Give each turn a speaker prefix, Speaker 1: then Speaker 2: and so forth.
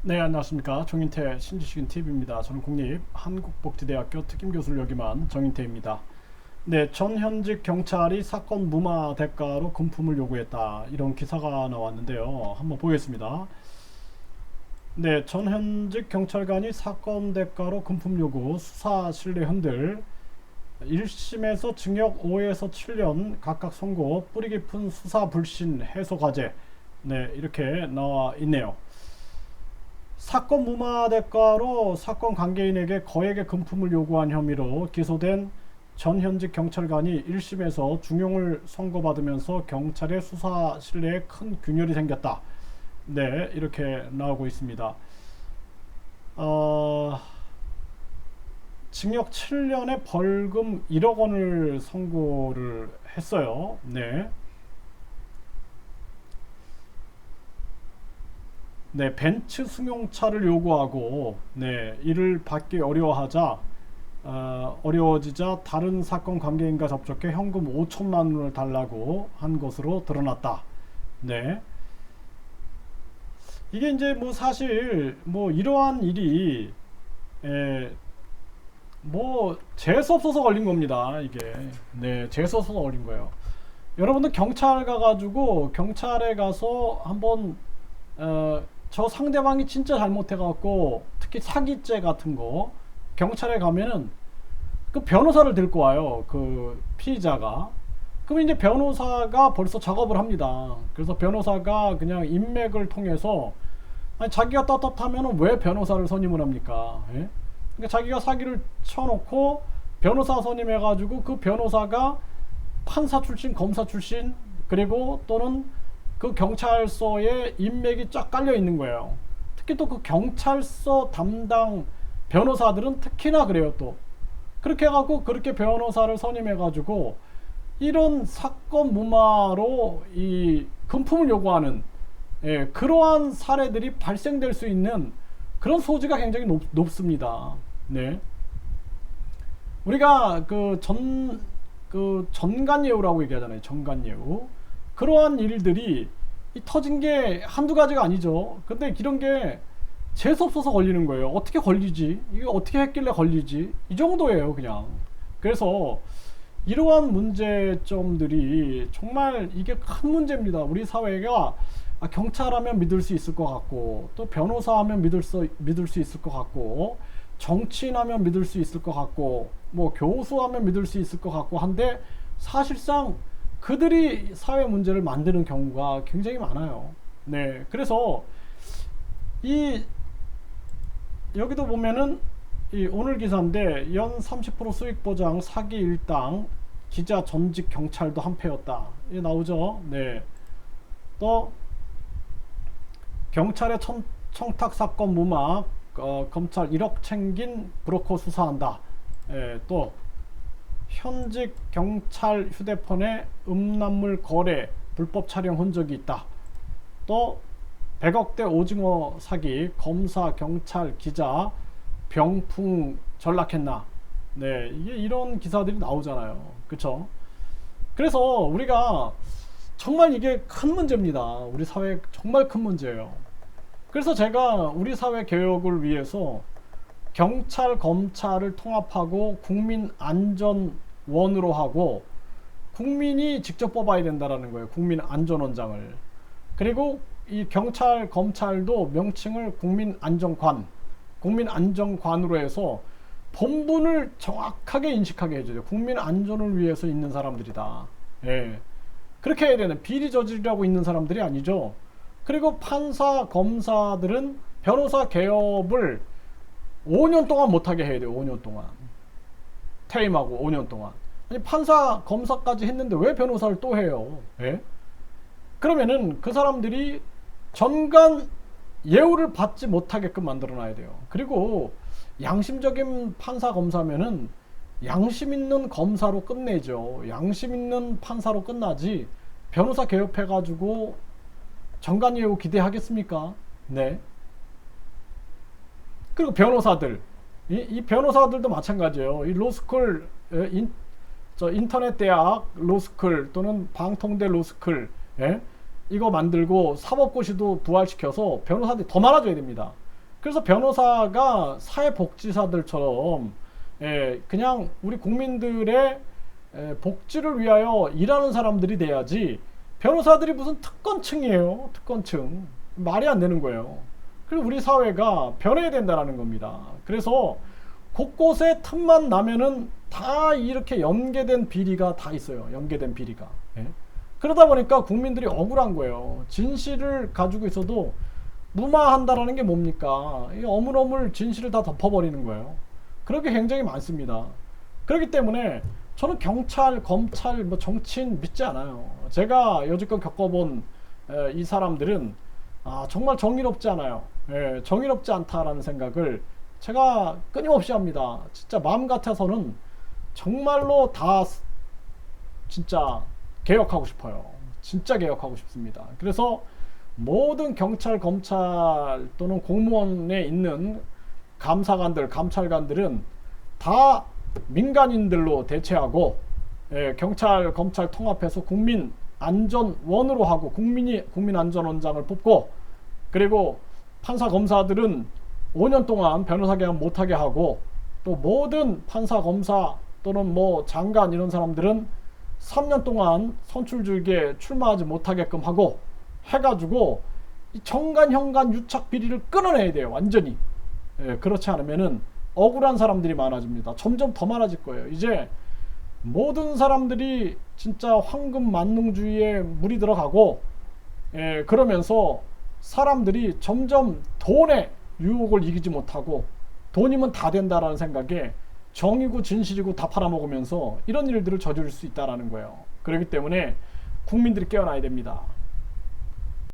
Speaker 1: 네, 안녕하십니까. 정인태 신지식인 TV입니다. 저는 국립 한국복지대학교 특임교수를 역임한 정인태입니다. 네, 전 현직 경찰이 사건 무마 대가로 금품을 요구했다. 이런 기사가 나왔는데요. 한번 보겠습니다. 네, 전 현직 경찰관이 사건 대가로 금품 요구, 수사 신뢰 흔들, 1심에서 징역 5에서 7년 각각 선고, 뿌리 깊은 수사 불신 해소 과제. 네, 이렇게 나와 있네요. 사건 무마 대가로 사건 관계인에게 거액의 금품을 요구한 혐의로 기소된 전 현직 경찰관이 1심에서 중형을 선고받으면서 경찰의 수사 신뢰에 큰 균열이 생겼다. 네, 이렇게 나오고 있습니다. 어, 징역 7년에 벌금 1억 원을 선고를 했어요. 네. 네, 벤츠 승용차를 요구하고 네, 이를 받기 어려워하자 어, 어려워지자 다른 사건 관계인과 접촉해 현금 5천만 원을 달라고 한 것으로 드러났다. 네. 이게 이제 뭐 사실 뭐 이러한 일이 에, 뭐 재수 없어서 걸린 겁니다. 이게 네 재수 없어서 걸린 거예요. 여러분들 경찰 가가지고 경찰에 가서 한번 어, 저 상대방이 진짜 잘못해갖고 특히 사기죄 같은 거 경찰에 가면은 그 변호사를 들고 와요. 그 피의자가. 그럼 이제 변호사가 벌써 작업을 합니다. 그래서 변호사가 그냥 인맥을 통해서 아니 자기가 떳떳하면은 왜 변호사를 선임을 합니까? 예? 그러니까 자기가 사기를 쳐놓고 변호사 선임해가지고 그 변호사가 판사 출신, 검사 출신 그리고 또는 그 경찰서에 인맥이 쫙 깔려 있는 거예요. 특히 또 그 경찰서 담당 변호사들은 특히나 그래요 또. 그렇게 해갖고 그렇게 변호사를 선임해가지고 이런 사건 무마로 이 금품을 요구하는 예, 그러한 사례들이 발생될 수 있는 그런 소지가 굉장히 높, 높습니다. 네. 우리가 그 전, 그 전간예우라고 얘기하잖아요. 전간예우. 그러한 일들이 이 터진 게 한두 가지가 아니죠. 근데 이런 게 재수 없어서 걸리는 거예요. 어떻게 걸리지? 이게 어떻게 했길래 걸리지? 이 정도예요, 그냥. 그래서 이러한 문제점들이 정말 이게 큰 문제입니다. 우리 사회가 아, 경찰하면 믿을 수 있을 것 같고 또 변호사하면 믿을 수 믿을 수 있을 것 같고 정치인하면 믿을 수 있을 것 같고 뭐 교수하면 믿을 수 있을 것 같고 한데 사실상 그들이 사회 문제를 만드는 경우가 굉장히 많아요. 네, 그래서 이 여기도 보면은 이 오늘 기사인데 연 30% 수익 보장 사기 일당 기자 전직 경찰도 한패였다. 이 나오죠. 네. 또 경찰의 청, 청탁 사건 무마 어, 검찰 1억 챙긴 브로커 수사한다. 예, 또 현직 경찰 휴대폰에 음란물 거래 불법 촬영 흔적이 있다. 또 100억대 오징어 사기 검사 경찰 기자 병풍 전락했나. 네, 이게 이런 기사들이 나오잖아요. 그쵸? 그래서 우리가 정말 이게 큰 문제입니다. 우리 사회 정말 큰 문제예요. 그래서 제가 우리 사회 개혁을 위해서 경찰, 검찰을 통합하고 국민 안전원으로 하고 국민이 직접 뽑아야 된다라는 거예요. 국민 안전원장을. 그리고 이 경찰, 검찰도 명칭을 국민 안전관, 국민 안전관으로 해서 본분을 정확하게 인식하게 해줘요. 국민 안전을 위해서 있는 사람들이다. 예. 그렇게 해야 되는 비리 저지르라고 있는 사람들이 아니죠. 그리고 판사, 검사들은 변호사 개업을 5년 동안 못하게 해야 돼요. 5년 동안. 퇴임하고 5년 동안. 아니, 판사, 검사까지 했는데 왜 변호사를 또 해요? 예? 그러면은 그 사람들이 전간 예우를 받지 못하게끔 만들어 놔야 돼요. 그리고 양심적인 판사 검사면은 양심 있는 검사로 끝내죠. 양심 있는 판사로 끝나지 변호사 개업해가지고 정관 예우 기대하겠습니까? 네. 그리고 변호사들 이, 이 변호사들도 마찬가지예요. 이 로스쿨 인, 저 인터넷 대학 로스쿨 또는 방통대 로스쿨 예? 이거 만들고 사법고시도 부활시켜서 변호사들이 더 많아져야 됩니다. 그래서 변호사가 사회복지사들처럼 예, 그냥 우리 국민들의 에, 복지를 위하여 일하는 사람들이 돼야지 변호사들이 무슨 특권층이에요 특권층 말이 안 되는 거예요 그리고 우리 사회가 변해야 된다는 겁니다. 그래서 곳곳에 틈만 나면은 다 이렇게 연계된 비리가 다 있어요. 연계된 비리가. 예. 그러다 보니까 국민들이 억울한 거예요. 진실을 가지고 있어도 무마한다라는 게 뭡니까? 이 어물어물 진실을 다 덮어버리는 거예요. 그렇게 굉장히 많습니다. 그렇기 때문에 저는 경찰, 검찰, 뭐 정치인 믿지 않아요. 제가 여지껏 겪어본 에, 이 사람들은 아, 정말 정의롭지 않아요. 예, 정의롭지 않다라는 생각을 제가 끊임없이 합니다. 진짜 마음 같아서는 정말로 다 스- 진짜 개혁하고 싶어요. 진짜 개혁하고 싶습니다. 그래서 모든 경찰, 검찰 또는 공무원에 있는 감사관들, 감찰관들은 다 민간인들로 대체하고 예, 경찰 검찰 통합해서 국민 안전원으로 하고 국민이 국민 안전원장을 뽑고 그리고 판사 검사들은 5년 동안 변호사 계약 못하게 하고 또 모든 판사 검사 또는 뭐 장관 이런 사람들은 3년 동안 선출직에 출마하지 못하게끔 하고 해가지고 이 정관 현관 유착 비리를 끊어내야 돼요 완전히 예, 그렇지 않으면은 억울한 사람들이 많아집니다. 점점 더 많아질 거예요. 이제 모든 사람들이 진짜 황금 만능주의에 물이 들어가고 예, 그러면서 사람들이 점점 돈의 유혹을 이기지 못하고 돈이면 다 된다라는 생각에 정이고 진실이고 다 팔아먹으면서 이런 일들을 저지를 수 있다라는 거예요. 그렇기 때문에 국민들이 깨어나야 됩니다.